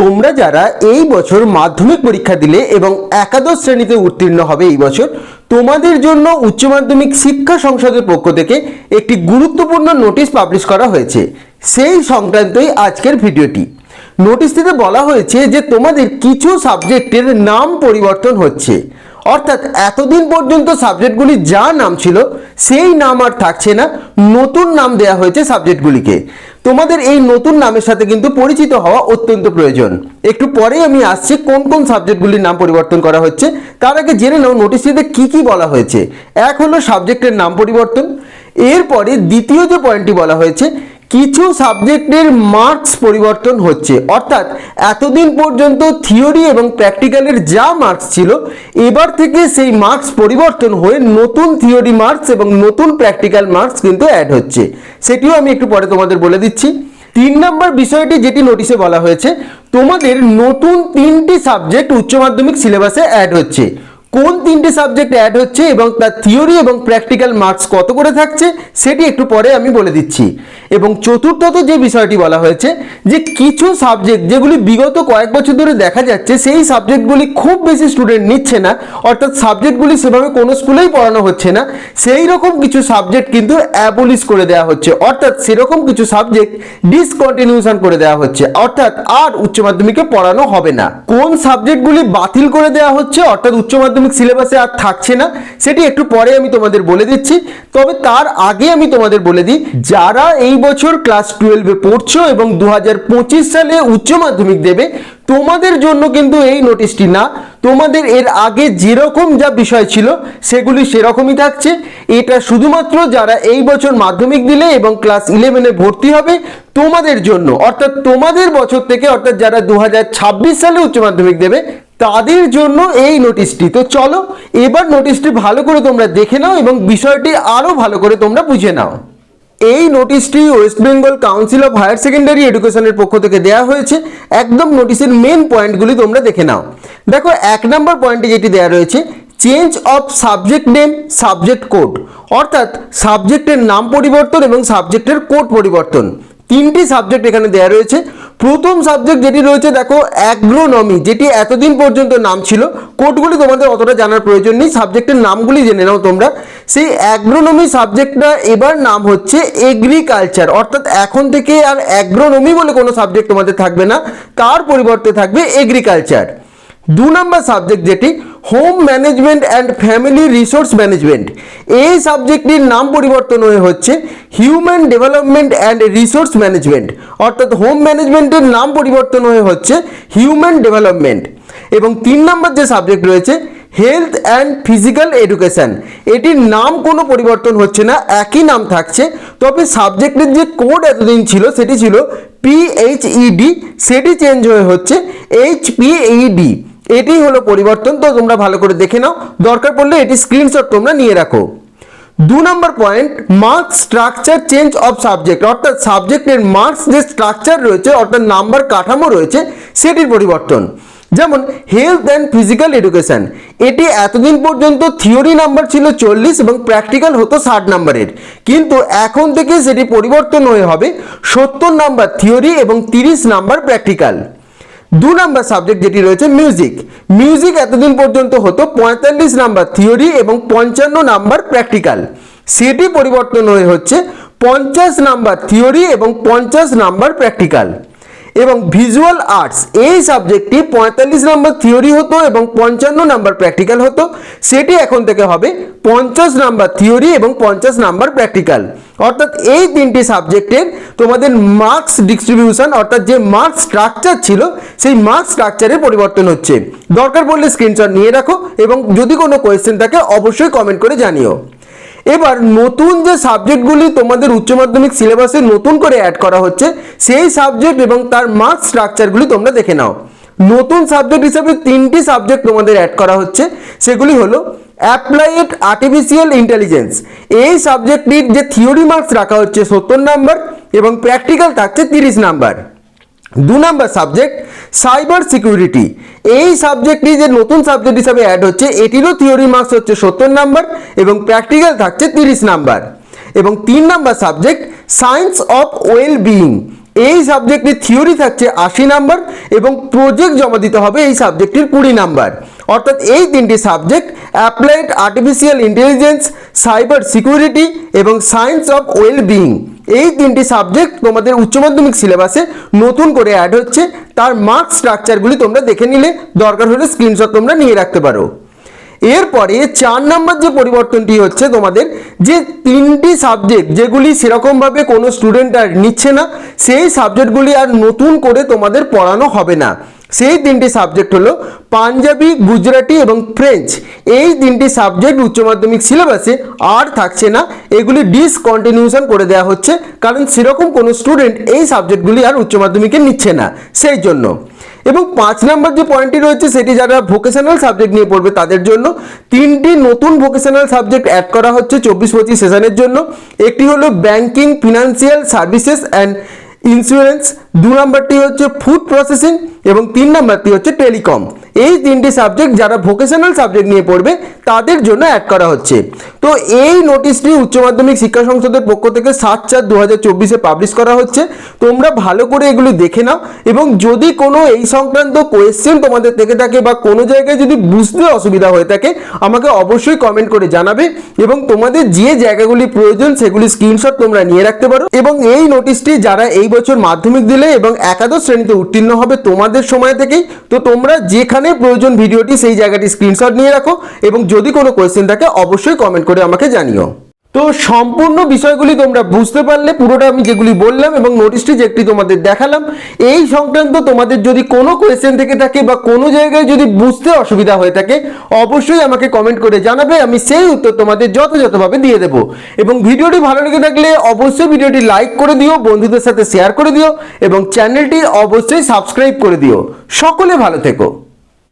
তোমরা যারা এই বছর মাধ্যমিক পরীক্ষা দিলে এবং একাদশ শ্রেণীতে উত্তীর্ণ হবে এই বছর, তোমাদের জন্য উচ্চ মাধ্যমিক শিক্ষা সংসদের পক্ষ থেকে একটি গুরুত্বপূর্ণ নোটিশ পাবলিশ করা হয়েছে। সেই সংক্রান্তই আজকের ভিডিওটি। নোটিশটিতে বলা হয়েছে যে তোমাদের কিছু সাবজেক্টের নাম পরিবর্তন হচ্ছে। অর্থাৎ এতদিন পর্যন্ত সাবজেক্টগুলি যা নাম ছিল, সেই নাম আর থাকছে না, নতুন নাম দেয়া হয়েছে সাবজেক্টগুলিকে। তোমাদের এই নতুন নামের সাথে কিন্তু পরিচিত হওয়া অত্যন্ত প্রয়োজন। একটু পরে আমি আসছি কোন কোন সাবজেক্টগুলির নাম পরিবর্তন করা হচ্ছে। তার আগে জেনে নাও নোটিশটিতে কি কি বলা হয়েছে। এক হলো সাবজেক্টের নাম পরিবর্তন। এরপরে দ্বিতীয় যে পয়েন্টটি বলা হয়েছে কিছু সাবজেক্টের মার্কস পরিবর্তন হচ্ছে। অর্থাৎ এতদিন পর্যন্ত থিওরি এবং প্র্যাকটিক্যালের যা মার্কস ছিল, এবার থেকে সেই মার্কস পরিবর্তন হয়ে নতুন থিওরি মার্কস এবং নতুন প্র্যাকটিক্যাল মার্কস কিন্তু অ্যাড হচ্ছে। সেটিও আমি একটু পরে তোমাদের বলে দিচ্ছি। তিন নম্বর বিষয়টি যেটি নোটিশে বলা হয়েছে, তোমাদের নতুন তিনটি সাবজেক্ট উচ্চ মাধ্যমিক সিলেবাসে অ্যাড হচ্ছে। কোন তিনটে সাবজেক্ট অ্যাড হচ্ছে এবং তার থিওরি এবং প্র্যাকটিক্যাল মার্কস কত করে থাকছে, সেটি একটু পরে আমি বলে দিচ্ছি। এবং চতুর্থত যে বিষয়টি বলা হয়েছে, যে কিছু সাবজেক্ট যেগুলি বিগত কয়েক বছর ধরে দেখা যাচ্ছে, সেই সাবজেক্টগুলি খুব বেশি স্টুডেন্ট নিচ্ছে না, অর্থাৎ সাবজেক্টগুলি সেভাবে কোনো স্কুলেই পড়ানো হচ্ছে না, সেই রকম কিছু সাবজেক্ট কিন্তু অ্যাবলিশ করে দেওয়া হচ্ছে। অর্থাৎ সেরকম কিছু সাবজেক্ট ডিসকন্টিনিউশন করে দেওয়া হচ্ছে। অর্থাৎ আর উচ্চ মাধ্যমিকে পড়ানো হবে না। কোন সাবজেক্টগুলি বাতিল করে দেওয়া হচ্ছে, অর্থাৎ উচ্চ মাধ্যমিক সিলেবাসে আর থাকছে না, সেটি একটু পরে আমি তোমাদের বলে দিচ্ছি। তবে তার আগে আমি তোমাদের বলে দিই, যারা এই বছর ক্লাস টুয়েলভে পড়ছো এবং দু হাজার পঁচিশ সালে উচ্চ মাধ্যমিক দেবে, তোমাদের জন্য কিন্তু এই নোটিশটি না। তোমাদের এর আগে যেরকম যা বিষয় ছিল, সেগুলি সেরকমই থাকছে। এটা শুধুমাত্র যারা এই বছর মাধ্যমিক দিলে এবং ক্লাস ইলেভেনে ভর্তি হবে, তোমাদের জন্য। অর্থাৎ তোমাদের বছর থেকে, অর্থাৎ যারা দু হাজার ছাব্বিশ সালে উচ্চ মাধ্যমিক দেবে তাদের জন্য এই নোটিশটি তো চলো, এবার নোটিশটি ভালো করে তোমরা দেখে নাও এবং বিষয়টি আরও ভালো করে তোমরা বুঝে নাও। এই নোটিশটি West Bengal council of higher secondary এডুকেশনের পক্ষ থেকে দেওয়া হয়েছে। একদম নোটিশের মেন পয়েন্টগুলি তোমরা দেখে নাও। দেখো, এক নম্বর পয়েন্টে যেটি দেওয়া রয়েছে change of subject name subject code অর্থাৎ সাবজেক্টের নাম পরিবর্তন এবং সাবজেক্টের কোড পরিবর্তন। তিনটি সাবজেক্ট এখানে দেওয়া রয়েছে। প্রথম সাবজেক্ট যেটি রয়েছে, দেখো অ্যাগ্রোনমি যেটি এতদিন পর্যন্ত নাম ছিল। কোডগুলি তোমাদের অতটা জানার প্রয়োজন নেই। সাবজেক্টের নামগুলি জেনে নাও তোমরা। সেই অ্যাগ্রোনমি সাবজেক্টটা এবার নাম হচ্ছে এগ্রিকালচার অর্থাৎ এখন থেকে আর অ্যাগ্রোনমি বলে কোনো সাবজেক্ট তোমাদের থাকবে না। তার পরিবর্তে থাকবে এগ্রিকালচার দু নম্বর সাবজেক্ট যেটি home management and family resource management এই সাবজেক্টটির নাম পরিবর্তন হয়ে হচ্ছে human development and resource management অর্থাৎ হোম ম্যানেজমেন্টের নাম পরিবর্তন হয়ে হচ্ছে হিউম্যান ডেভেলপমেন্ট এবং তিন নম্বর যে সাবজেক্ট রয়েছে হেলথ অ্যান্ড ফিজিক্যাল এডুকেশন এটির নাম কোনো পরিবর্তন হচ্ছে না, একই নাম থাকছে। তবে সাবজেক্টের যে কোড এতদিন ছিল, সেটি ছিল পিএইচইডি সেটি চেঞ্জ হয়ে হচ্ছে এইচপিইডি এটি হলো পরিবর্তন। তো তোমরা ভালো করে দেখে নাও। দরকার পড়লে এটি স্ক্রিনশট তোমরা নিয়ে রাখো। দু নম্বর point marks structure change of subject অর্থাৎ সাবজেক্টের মার্কস যে স্ট্রাকচার রয়েছে, অর্থাৎ নাম্বার কাঠামো রয়েছে, সেটির পরিবর্তন। যেমন হেলথ অ্যান্ড ফিজিক্যাল এডুকেশন এটি এতদিন পর্যন্ত থিওরি নাম্বার ছিল চল্লিশ এবং প্র্যাকটিক্যাল হতো ষাট নাম্বারের। কিন্তু এখন থেকে সেটি পরিবর্তন হয়ে হবে সত্তর নাম্বার থিওরি এবং তিরিশ নাম্বার প্র্যাকটিক্যাল দু নাম্বার সাবজেক্ট যেটি রয়েছে মিউজিক মিউজিক এতদিন পর্যন্ত হতো পঁয়তাল্লিশ নাম্বার থিওরি এবং পঞ্চান্ন নাম্বার প্র্যাকটিক্যাল সেটি পরিবর্তন হয়ে হচ্ছে পঞ্চাশ নাম্বার থিওরি এবং পঞ্চাশ নাম্বার প্র্যাকটিক্যাল এবং ভিজুয়াল আর্টস এই সাবজেক্টটি পঁয়তাল্লিশ নাম্বার থিওরি হতো এবং পঞ্চান্ন নাম্বার প্র্যাকটিক্যাল হতো। সেটি এখন থেকে হবে পঞ্চাশ নাম্বার থিওরি এবং পঞ্চাশ নাম্বার প্র্যাকটিক্যাল অর্থাৎ এই তিনটি সাবজেক্টের তোমাদের মার্কস ডিস্ট্রিবিউশন অর্থাৎ যে মার্কস স্ট্রাকচার ছিল, সেই মার্কস স্ট্রাকচারে পরিবর্তন হচ্ছে। দরকার পড়লে স্ক্রিনশট নিয়ে রাখো এবং যদি কোনো কোয়েশ্চেন থাকে, অবশ্যই কমেন্ট করে জানিও। এবার নতুন যে সাবজেক্টগুলি তোমাদের উচ্চ মাধ্যমিক সিলেবাসে নতুন করে অ্যাড করা হচ্ছে, সেই সাবজেক্ট এবং তার মার্কস স্ট্রাকচারগুলি তোমরা দেখে নাও। নতুন সাবজেক্ট হিসাবে তিনটি সাবজেক্ট তোমাদের অ্যাড করা হচ্ছে, সেগুলি হলো অ্যাপ্লাইড আর্টিফিশিয়াল ইন্টেলিজেন্স এই সাবজেক্টটির যে থিওরি মার্কস রাখা হচ্ছে সত্তর নাম্বার এবং প্র্যাকটিক্যাল থাকছে তিরিশ নাম্বার দু নম্বর সাবজেক্ট সাইবার সিকিউরিটি এই সাবজেক্টটি যে নতুন সাবজেক্ট হিসাবে অ্যাড হচ্ছে, এটিরও থিওরি মার্কস হচ্ছে সত্তর নাম্বার এবং প্র্যাকটিক্যাল থাকছে তিরিশ নাম্বার। এবং তিন number subject science of well being এই সাবজেক্টটির থিওরি থাকছে আশি নাম্বার এবং প্রজেক্ট জমা দিতে হবে এই সাবজেক্টটির কুড়ি নাম্বার। অর্থাৎ এই তিনটি subject applied artificial intelligence cyber security এবং সায়েন্স অফ ওয়েল বিইং এই তিনটি সাবজেক্ট তোমাদের উচ্চ মাধ্যমিক সিলেবাসে নতুন করে অ্যাড হচ্ছে। তার মার্ক স্ট্রাকচারগুলি তোমরা দেখে নিলে, দরকার হলে স্ক্রিনশট তোমরা নিয়ে রাখতে পারো। এরপরে চার নাম্বার যে পরিবর্তনটি হচ্ছে তোমাদের, যে তিনটি সাবজেক্ট যেগুলি সেরকমভাবে কোনো স্টুডেন্ট আর নিচ্ছে না, সেই সাবজেক্টগুলি আর নতুন করে তোমাদের পড়ানো হবে না। সেই তিনটি সাবজেক্ট হলো পাঞ্জাবি, গুজরাটি এবং ফ্রেঞ্চ। এই তিনটি সাবজেক্ট উচ্চ মাধ্যমিক সিলেবাসে আর থাকছে না। এগুলি ডিসকন্টিনিউশন করে দেওয়া হচ্ছে, কারণ সেরকম কোনো স্টুডেন্ট এই সাবজেক্টগুলি আর উচ্চ মাধ্যমিকে নিচ্ছে না, সেই জন্য। এবং পাঁচ নাম্বার যে পয়েন্টটি রয়েছে, সেটি যারা ভোকেশনাল সাবজেক্ট নিয়ে পড়বে তাদের জন্য তিনটি নতুন ভোকেশনাল সাবজেক্ট অ্যাড করা হচ্ছে চব্বিশ পঁচিশ সেশনের জন্য। একটি হলো banking financial services and insurance দু নম্বরটি হচ্ছে ফুড প্রসেসিং এবং তিন নম্বরটি হচ্ছে টেলিকম এই তিনটি সাবজেক্ট যারা ভোকেশনাল সাবজেক্ট নিয়ে পড়বে, তাদের জন্য অ্যাড করা হচ্ছে। তো এই নোটিশটি উচ্চ মাধ্যমিক শিক্ষা সংসদের পক্ষ থেকে সাত চার দু হাজার চব্বিশে পাবলিশ করা হচ্ছে। তোমরা ভালো করে এগুলি দেখে নাও এবং যদি কোনো এই সংক্রান্ত কোয়েশ্চেন তোমাদের থেকে থাকে বা কোনো জায়গায় যদি বুঝতে অসুবিধা হয়ে থাকে, আমাকে অবশ্যই কমেন্ট করে জানাবে এবং তোমাদের যে জায়গাগুলি প্রয়োজন সেগুলি স্ক্রিনশট তোমরা নিয়ে রাখতে পারো। এবং এই নোটিশটি যারা এই বছর মাধ্যমিক দিলে এবং একাদশ শ্রেণীতে উত্তীর্ণ হবে তোমাদের সময় থেকেই। তো তোমরা যেখানে প্রয়োজন ভিডিওটি সেই জায়গাটি স্ক্রিনশট নিয়ে রাখো এবং যদি কোনো কোয়েশ্চেন থাকে, অবশ্যই কমেন্ট করে আমাকে জানিও। তো সম্পূর্ণ বিষয়গুলি তোমরা বুঝতে পারলে, পুরোটা আমি যেগুলি বললাম এবং নোটিশটি যেটি তোমাদের দেখালাম, এই সংক্রান্ত তোমাদের যদি কোনো কোয়েশ্চেন থেকে থাকে বা কোনো জায়গায় যদি বুঝতে অসুবিধা হয়ে থাকে, অবশ্যই আমাকে কমেন্ট করে জানাবে, আমি সেই উত্তর তোমাদের যথাযথভাবে দিয়ে দেবো। এবং ভিডিওটি ভালো লেগে থাকলে অবশ্যই ভিডিওটি লাইক করে দিও, বন্ধুদের সাথে শেয়ার করে দিও, এবং চ্যানেলটি অবশ্যই সাবস্ক্রাইব করে দিও। সকলে ভালো থেকো।